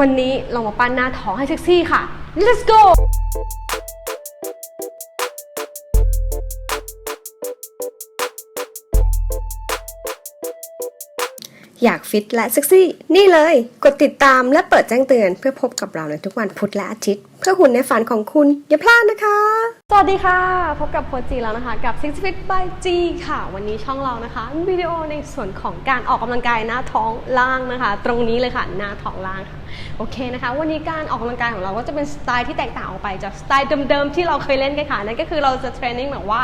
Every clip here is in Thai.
วันนี้เรามาปั้นหน้าท้องให้เซ็กซี่ค่ะ let's go อยากฟิตและเซ็กซี่ นี่เลย กดติดตามและเปิดแจ้งเตือนเพื่อพบกับเราในทุกวันพุธและอาทิตย์ เพื่อหุ่นในฝันของคุณ อย่าพลาดนะคะ สวัสดีค่ะ พบกับโคจีแล้วนะคะกับ Six Fit by G ค่ะ วันนี้ช่องเรานะคะวิดีโอในส่วนของการออกกำลังกายหน้าท้องล่างนะคะ ตรงนี้เลยค่ะหน้าท้องล่างค่ะโอเคนะคะ วันนี้การออกกำลังกายของเราก็จะเป็นสไตล์ที่แตกต่างออกไปจากสไตล์เดิมๆที่เราเคยเล่นกันค่ะนั่นก็คือเราจะเทรนนิ่งแบบว่า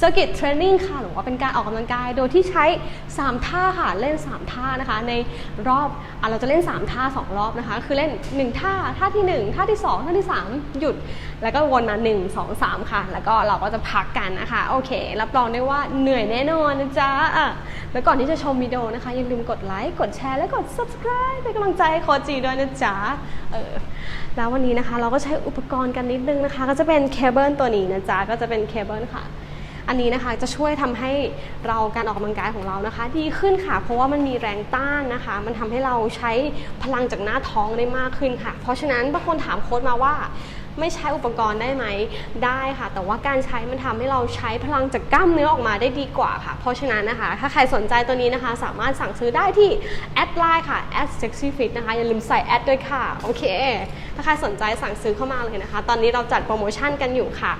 circuit training ค่ะหรือว่าเป็นการออกกำลังกายโดยที่ใช้ 3 ท่าค่ะเล่น 3 ท่านะคะ ในรอบอะเราจะเล่น 3 ท่า 2 รอบนะคะ คือเล่น 1 ท่าท่าที่ 1 ท่าที่ 2 ท่าที่ 3 หยุด แล้วก็วนมา 1 2 3ค่ะ แล้วก็เราก็จะพักกันนะคะ โอเค รับรองได้ว่าเหนื่อยแน่นอนนะจ๊ะอะแล้วก่อนที่จะชมวิดีโอนะคะ อย่าลืมกดไลค์ กดแชร์ และกด subscribe เป็นกำลังใจให้โคจีด้วยนะจ๊ะ เออ แล้ววันนี้นะคะ เราก็ใช้อุปกรณ์กันนิดนึงนะคะ ก็จะเป็นเคเบิลตัวนี้นะจ๊ะ ก็จะเป็นเคเบิลค่ะอันนี้นะคะจะช่วยทำให้เราการออกกำลังกายของเรานะคะ ดีขึ้นค่ะ เพราะว่ามันมีแรงต้านนะคะ มันทำให้เราใช้พลังจากหน้าท้องได้มากขึ้นค่ะ เพราะฉะนั้นบางคนถามโค้ดมาว่า ไม่ใช้อุปกรณ์ได้ไหมได้ค่ะ แต่ว่าการใช้มันทำให้เราใช้พลังจากกล้ามเนื้อออกมาได้ดีกว่าค่ะ เพราะฉะนั้นนะคะ ถ้าใครสนใจตัวนี้นะคะ สามารถสั่งซื้อได้ที่แอดไลน์ค่ะแอด sexyfit นะคะ อย่าลืมใส่แอดด้วยค่ะ โอเค ถ้าใครสนใจสั่งซื้อเข้ามาเลยนะคะ ตอนนี้เราจัดโปรโมชั่นกันอยู่ค่ะ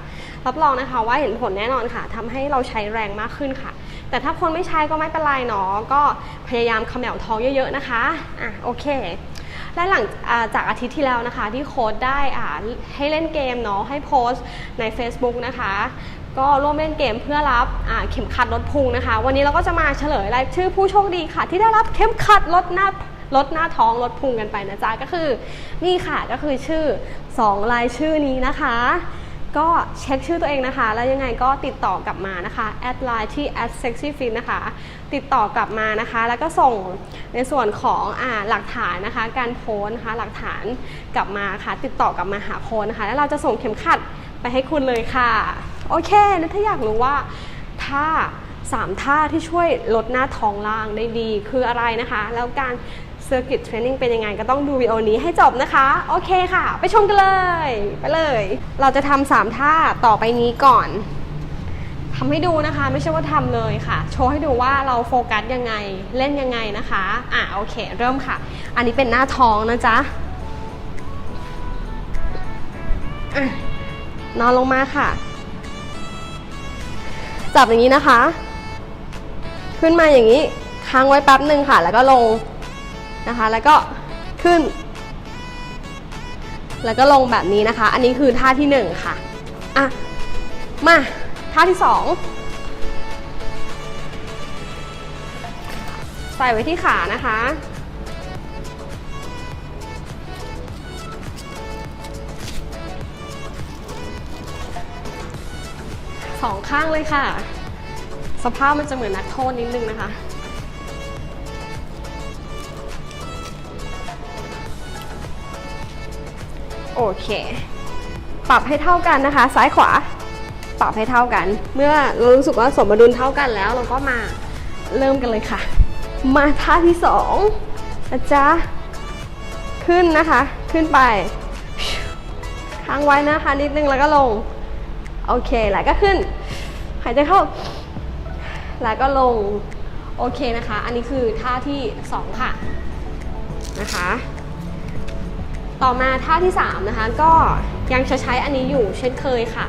รับรองนะคะว่าเห็นผลแน่นอนค่ะทำให้เราใช้แรงมากขึ้นค่ะ แต่ถ้าคนไม่ใช้ก็ไม่เป็นไรเนาะก็พยายามเขมวท้องเยอะๆนะคะ อะโอเค และหลังจากอาทิตย์ที่แล้วนะคะ ที่โค้ดได้อ่าให้เล่นเกมเนาะให้โพสต์ใน Facebook นะคะ ก็ร่วมเล่นเกมเพื่อรับเข็มขัดลดพุงนะคะ วันนี้เราก็จะมาเฉลยรายชื่อผู้โชคดีค่ะ ที่ได้รับเข็มขัดลดหน้าลดหน้าท้องลดพุงกันไปนะจ๊ะก็คือ นี่ค่ะก็คือชื่อ 2 รายชื่อนี้นะคะ ก็เช็คชื่อตัวเองนะคะ แล้วยังไงก็ติดต่อกลับมานะคะแอดไลน์ที่ at sexyfit นะคะ ติดต่อกลับมานะคะ แล้วก็ส่งในส่วนของอ่าหลักฐานนะคะ การโพสต์นะคะหลักฐานกลับมาค่ะ ติดต่อกลับมาหาโค้ดนะคะ แล้วเราจะส่งเข็มขัดไปให้คุณเลยค่ะ โอเคแล้วถ้าอยากรู้ว่าท่าสามท่าที่ช่วยลดหน้าท้องล่างได้ดีคืออะไรนะคะ แล้วการ Circuit Training เป็นยังไงก็ต้องดูวิดีโอนี้ให้จบนะคะ โอเคค่ะ ไปชมกันเลย ไปเลย เราจะทำสามท่าต่อไปนี้ก่อนทำให้ดูนะคะ ไม่ใช่ว่าทำเลยค่ะ โชว์ให้ดูว่าเราโฟกัสยังไงเล่นยังไงนะคะอะโอเค เริ่มค่ะ อันนี้เป็นหน้าท้องนะจ๊ะนอนลงมาค่ะ จับอย่างนี้นะคะ ขึ้นมาอย่างนี้ค้างไว้แป๊บหนึ่งค่ะ แล้วก็ลง นะคะ แล้วก็ขึ้น แล้วก็ลงแบบนี้นะคะ อันนี้คือท่าที่หนึ่งค่ะอะ มาท่าที่สองใส่ไว้ที่ขานะคะสองข้างเลยค่ะ สภาพมันจะเหมือนนักโทษนิดนึงนะคะ โอเค ปรับให้เท่ากันนะคะ ซ้ายขวา ปรับให้เท่ากัน เมื่อเรารู้สึกว่าสมดุลเท่ากันแล้ว เราก็มาเริ่มกันเลยค่ะ มาท่าที่สองนะจ๊ะขึ้นนะคะ ขึ้นไปค้างไว้นะคะนิดนึงแล้วก็ลง โอเค แล้วก็ขึ้น หายใจเข้า แล้วก็ลง โอเคนะคะ อันนี้คือท่าที่สองค่ะ นะคะ ต่อมาท่าที่3นะคะก็ยังจะใช้อันนี้อยู่เช่นเคยค่ะ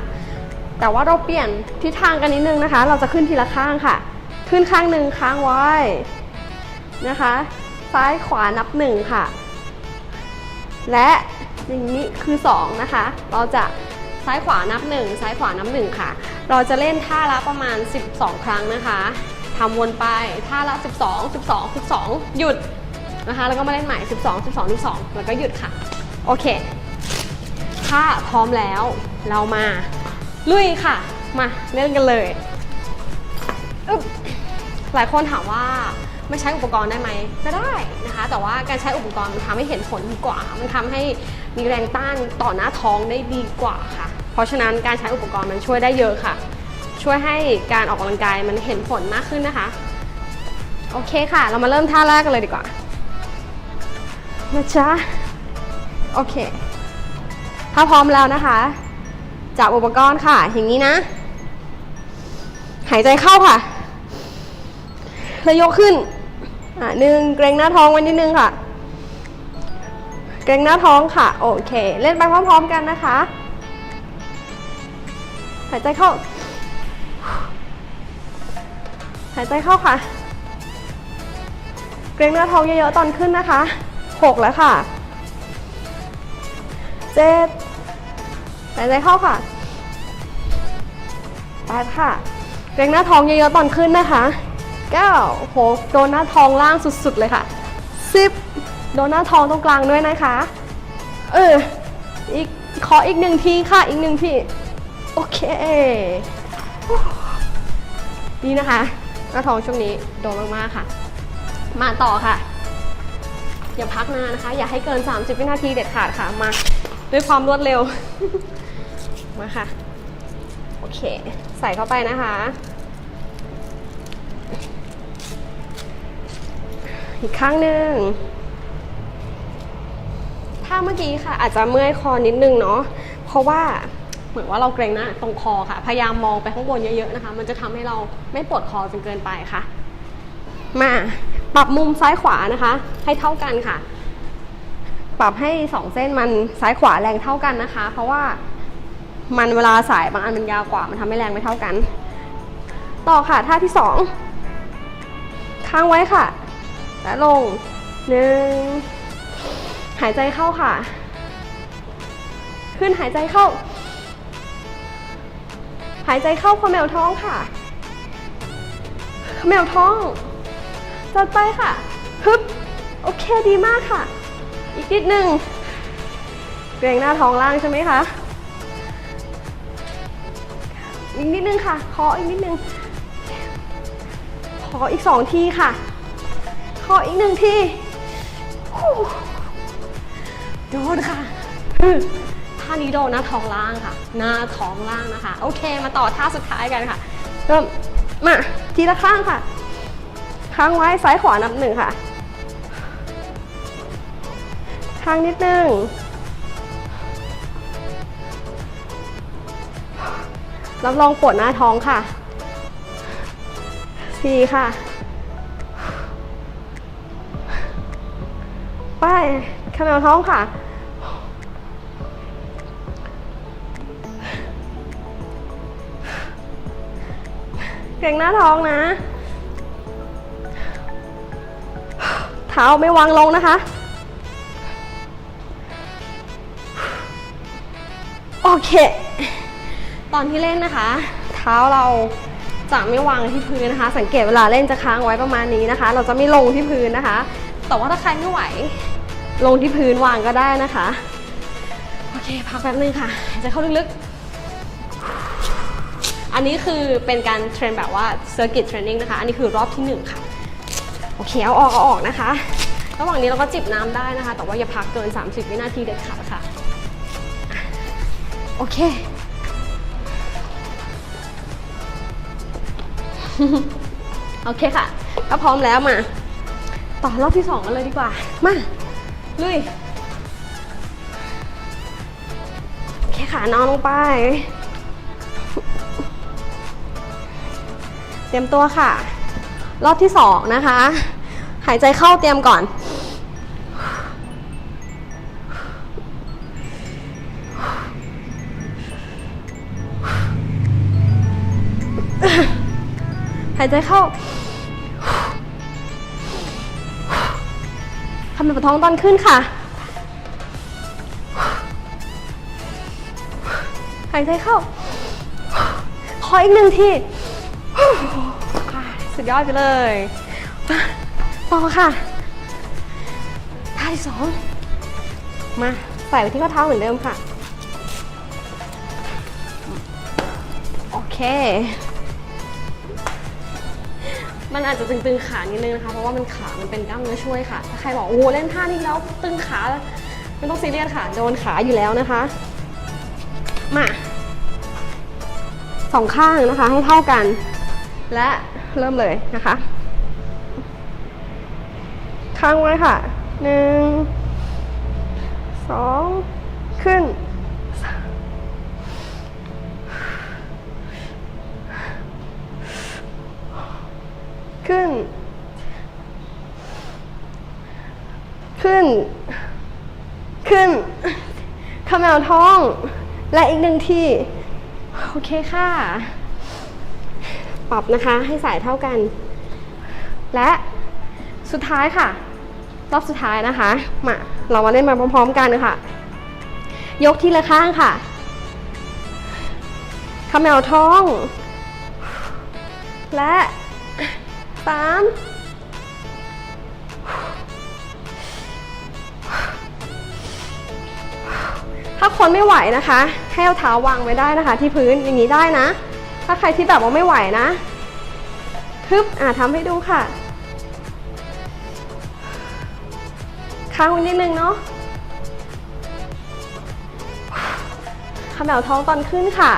แต่ว่าเราเปลี่ยนทิศทางกันนิดนึงนะคะ เราจะขึ้นทีละข้างค่ะ ขึ้นข้างหนึ่งค้างไว้นะคะ ซ้ายขวานับหนึ่งค่ะ และอย่างนี้คือ 2 นะคะ เราจะซ้ายขวานับ 1 ซ้ายขวานับ 1 ค่ะ เราจะเล่นท่าละประมาณ 12 ครั้งนะคะทำวนไปท่าละ 12 12 12 หยุดนะคะ แล้วก็มาเล่นใหม่ 12 12 12 แล้วก็หยุดค่ะ โอเค ถ้าพร้อมแล้วเรามา ลุยค่ะ มาเล่นกันเลยหลายคนถามว่าไม่ใช้อุปกรณ์ได้ไหมก็ได้นะคะ แต่ว่าการใช้อุปกรณ์มันทำให้เห็นผลดีกว่า มันทำให้มีแรงต้านต่อหน้าท้องได้ดีกว่าค่ะ เพราะฉะนั้นการใช้อุปกรณ์มันช่วยได้เยอะค่ะ ช่วยให้การออกกำลังกายมันเห็นผลมากขึ้นนะคะ โอเคค่ะ เรามาเริ่มท่าแรกกันเลยดีกว่านะจ๊ะ โอเค ถ้าพร้อมแล้วนะคะ จับอุปกรณ์ค่ะ อย่างนี้นะ หายใจเข้าค่ะ แล้วยกขึ้น อะหนึ่งเกรงหน้าท้องไว้นิดนึงค่ะ เกรงหน้าท้องค่ะ โอเค เล่นไปพร้อมๆกันนะคะ หายใจเข้า หายใจเข้าค่ะ เกรงหน้าท้องเยอะๆตอนขึ้นนะคะหกแล้วค่ะ เจ็ดหายใจเข้าค่ะแปดค่ะเกรงหน้าท้องเยอะๆตอนขึ้นนะคะเก้าโหโดนหน้าท้องล่างสุดๆเลยค่ะสิบโดนหน้าท้องตรงกลางด้วยนะคะ เอออีกขออีกหนึ่งทีค่ะอีกหนึ่งทีโอเคนี่นะคะหน้าท้องช่วงนี้โดนมากๆค่ะ มาต่อค่ะ อย่าพักนานนะคะ อย่าให้เกิน 30 วินาทีเด็ดขาดค่ะมา ด้วยความรวดเร็ว มาค่ะ โอเค ใส่เข้าไปนะคะ อีกข้างหนึ่ง ถ้าเมื่อกี้ค่ะ อาจจะเมื่อยคอนิดนึงเนาะ เพราะว่าเหมือนว่าเราเกรงหนะตรงคอค่ะ พยายามมองไปข้างบนเยอะๆนะคะ มันจะทำให้เราไม่ปวดคอจนเกินไปค่ะ มา ปรับมุมซ้ายขวานะคะ ให้เท่ากันค่ะ ปรับให้สองเส้นมันซ้ายขวาแรงเท่ากันนะคะ เพราะว่ามันเวลาสายบางอันมันยาวกว่ามันทำให้แรงไม่เท่ากัน ต่อค่ะท่าที่สองค้างไว้ค่ะ และลงหนึ่งหายใจเข้าค่ะ ขึ้นหายใจเข้า หายใจเข้าขมแมวท้องค่ะขมแมวท้องจัดไปค่ะฮึบโอเคดีมากค่ะ อีกนิดหนึ่งเกรงหน้าท้องล่างใช่ไหมคะ อีกนิดนึงค่ะ ขออีกนิดนึง ขออีกสองทีค่ะ ขออีกหนึ่งทีฮู้โดนค่ะท่านี้โดนหน้าท้องล่างค่ะ หน้าท้องล่างนะคะ โอเค มาต่อท่าสุดท้ายกันค่ะ เริ่ม มา ทีละข้างค่ะค้างไว้ซ้ายขวานับหนึ่งค่ะ ค้างนิดนึง รับรองปวดหน้าท้องค่ะสี่ค่ะ ไปขมวท้องค่ะเกรงหน้าท้องนะ เท้าไม่วางลงนะคะ เค ตอนที่เล่นนะคะ เท้าเราจะไม่วางที่พื้นนะคะ สังเกตเวลาเล่นจะค้างไว้ประมาณนี้นะคะ เราจะไม่ลงที่พื้นนะคะ แต่ว่าถ้าใครไม่ไหว ลงที่พื้นวางก็ได้นะคะ โอเค พักแป๊บนึงค่ะหายใจเข้าลึกๆ อันนี้คือเป็นการเทรนแบบว่า circuit training นะคะ อันนี้คือรอบที่หนึ่งค่ะ โอเค เอาออกเอาออกนะคะ ระหว่างนี้เราก็จิบน้ำได้นะคะ แต่ว่าอย่าพักเกิน 30 วินาทีเด็ดขาดค่ะ โอเค โอเคค่ะ ก็พร้อมแล้วมา ต่อรอบที่สองกันเลยดีกว่า มา ลุย โอเคค่ะนอนลงไป เตรียมตัวค่ะ รอบที่สองนะคะ หายใจเข้าเตรียมก่อน หายใจเข้าทำเป็นปวดท้องตอนขึ้นค่ะ หายใจเข้า ขออีกหนึ่งทีสุดยอดไปเลยต่อค่ะท่าที่สองมาใส่ไว้ที่ข้อเท้าเหมือนเดิมค่ะ โอเค มันอาจจะตึงๆขานิดนึงนะคะ เพราะว่ามันขามันเป็นกล้ามเนื้อช่วยค่ะถ้าใครบอกโอ้เล่นท่านี้แล้วตึงขาไม่ต้องซีเรียสค่ะโดนขาอยู่แล้วนะคะ มาสองข้างนะคะให้เท่ากัน และเริ่มเลยนะคะค้างไว้ค่ะหนึ่งสองขึ้น ขึ้น ขึ้น ขึ้นขมวท้อง และอีกหนึ่งที่ โอเคค่ะ ปรับนะคะให้สายเท่ากัน และสุดท้ายค่ะ รอบสุดท้ายนะคะ มา เรามาเล่นมาพร้อมๆกันค่ะ ยกทีละข้างค่ะขมวท้อง และ สามถ้าคนไม่ไหวนะคะ ให้เอาเท้าวางไว้ได้นะคะ ที่พื้นอย่างนี้ได้นะ ถ้าใครที่แบบว่าไม่ไหวนะทึบอ่าทำให้ดูค่ะค้างไว้นิดนึงเนาะขมวท้องตอนขึ้นค่ะ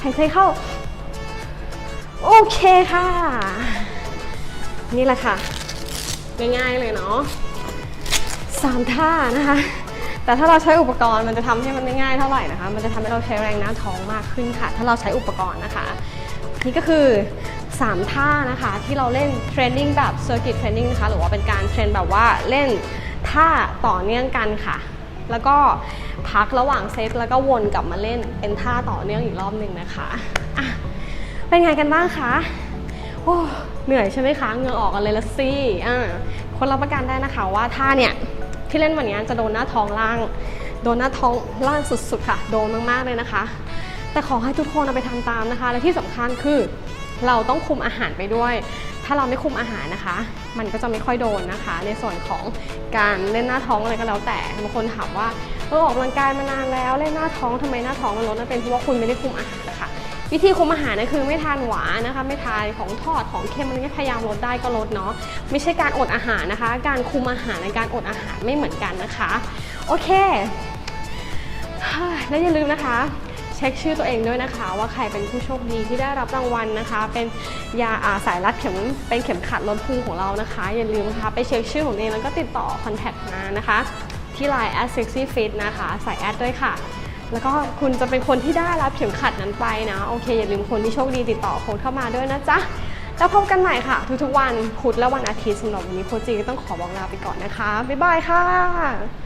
หายใจเข้า โอเคค่ะ นี่แหละค่ะ ง่ายๆเลยเนาะสามท่านะคะ แต่ถ้าเราใช้อุปกรณ์มันจะทำให้มันไม่ง่ายเท่าไหร่นะคะ มันจะทำให้เราใช้แรงหน้าท้องมากขึ้นค่ะ ถ้าเราใช้อุปกรณ์นะคะ นี่ก็คือ 3 ท่านะคะที่เราเล่นเทรนนิ่งแบบ Circuit Training นะคะหรือว่าเป็นการเทรนแบบว่าเล่นท่าต่อเนื่องกันค่ะ แล้วก็พักระหว่างเซตแล้วก็วนกลับมาเล่นเป็นท่าต่อเนื่องอีกรอบหนึ่งนะคะอะ เป็นไงกันบ้างคะโอ้เหนื่อยใช่ไหมคะเหงื่อออกกันเลยละสิอะคนรับประกันได้นะคะว่าท่าเนี่ยที่เล่นวันนี้จะโดนหน้าท้องล่าง โดนหน้าท้องล่างสุดๆค่ะ โดนมากๆเลยนะคะ แต่ขอให้ทุกคนเอาไปทำตามนะคะ และที่สำคัญคือเราต้องคุมอาหารไปด้วย ถ้าเราไม่คุมอาหารนะคะ มันก็จะไม่ค่อยโดนนะคะ ในส่วนของการเล่นหน้าท้องอะไรก็แล้วแต่บางคนถามว่าเออออกกำลังกายมานานแล้วเล่นหน้าท้องทำไมหน้าท้องมันลดนั่นเป็นเพราะว่าคุณไม่ได้คุมอาหารนะคะ วิธีคุมอาหารนะคือไม่ทานหวานนะคะ ไม่ทานของทอดของเค็มอะไรเงี้ยพยายามลดได้ก็ลดเนาะไม่ใช่การอดอาหารนะคะ การคุมอาหารในการอดอาหารไม่เหมือนกันนะคะ โอเคและอย่าลืมนะคะ เช็คชื่อตัวเองด้วยนะคะ ว่าใครเป็นผู้โชคดีที่ได้รับรางวัลนะคะ เป็นยาอาสายรัดเข็มเป็นเข็มขัดลดพุงของเรานะคะ อย่าลืมนะคะไปเช็คชื่อของเองแล้วก็ติดต่อคอนแทคมานะคะ ที่ Line at sexy fit นะคะ ใส่แอดด้วยค่ะ แล้วก็คุณจะเป็นคนที่ได้รับเข็มขัดนั้นไปนะ โอเค อย่าลืมคนที่โชคดีติดต่อโค้ดเข้ามาด้วยนะจ๊ะ แล้วพบกันใหม่ค่ะ ทุกๆวันพุธและวันอาทิตย์สำหรับวันนี้โคชจีก็ต้องขอบอกลาไปก่อนนะคะ บ๊ายบายค่ะ